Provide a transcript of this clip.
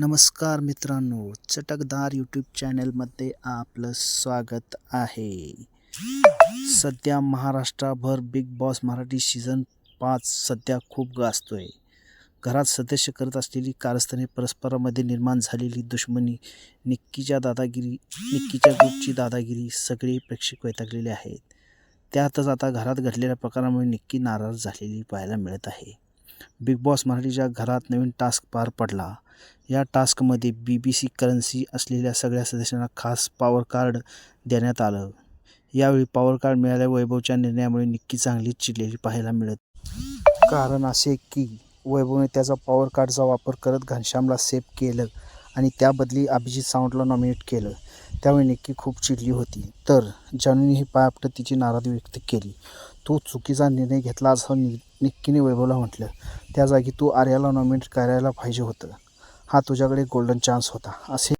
नमस्कार मित्रांनो चटकदार यूट्यूब चॅनलमध्ये आपलं स्वागत आहे. सध्या महाराष्ट्राभर बिग बॉस मराठी सीझन पाच सध्या खूप गाजतोय. घरात सदस्य करत असलेली कारस्थाने परस्परामध्ये निर्माण झालेली दुश्मनी निक्कीच्या दादागिरी निक्कीच्या ग्रुपची दादागिरी सगळे प्रेक्षक वैतागलेले आहेत. त्यातच आता घरात घडलेल्या प्रकारामुळे निक्की नाराज झालेली पाहायला मिळत आहे. बिग बॉस मराठीच्या घरात नवीन टास्क पार पडला. या टास्कमध्ये बी बी सी करन्सी असलेल्या सगळ्या सदस्यांना खास पॉवर कार्ड देण्यात आलं. यावेळी पॉवर कार्ड मिळाल्या वैभवच्या निर्णयामुळे निक्की चांगलीच चिडलेली पाहायला मिळत. कारण असे की वैभवने त्याचा पॉवर कार्डचा वापर करत घनश्यामला सेव्ह केलं. आणि त्याबदली अभिजित सावंतला नॉमिनेट केलं. त्यावेळी निक्की खूप चिडली होती. तर जानूनीही पाय पायापट तिची नाराजी व्यक्त केली. तू चुकीचा निर्णय घेतला असं नि निक्कीने वैभवला म्हटलं. त्या जागी तू आर्याला नॉमिनेट करायला पाहिजे होतं. हा तुझ्याकडे गोल्डन चान्स होता. असे